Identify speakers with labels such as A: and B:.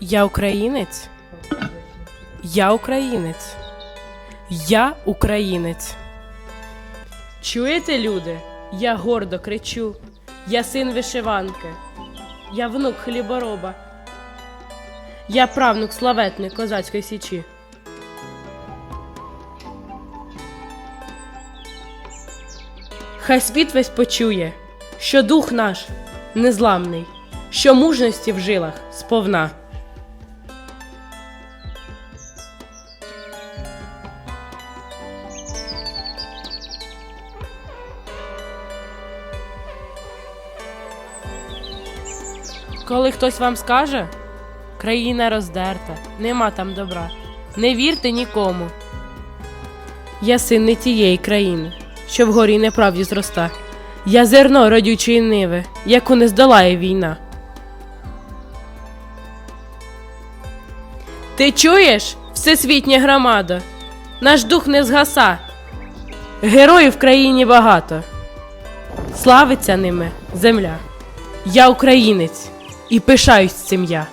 A: Я українець. Я українець. Я українець. Чуєте, люди? Я гордо кричу. Я син вишиванки. Я внук хлібороба. Я правнук славетної козацької січі. Хай світ весь почує, що дух наш незламний, що мужності в жилах сповна. Коли хтось вам скаже, країна роздерта, нема там добра, не вірте нікому. Я син не тієї країни, що вгорі неправді зроста. Я зерно родючої ниви, яку не здолає війна. Ти чуєш, всесвітня громада? Наш дух не згаса. Героїв в країні багато. Славиться ними земля. Я українець і пишаюсь цим я.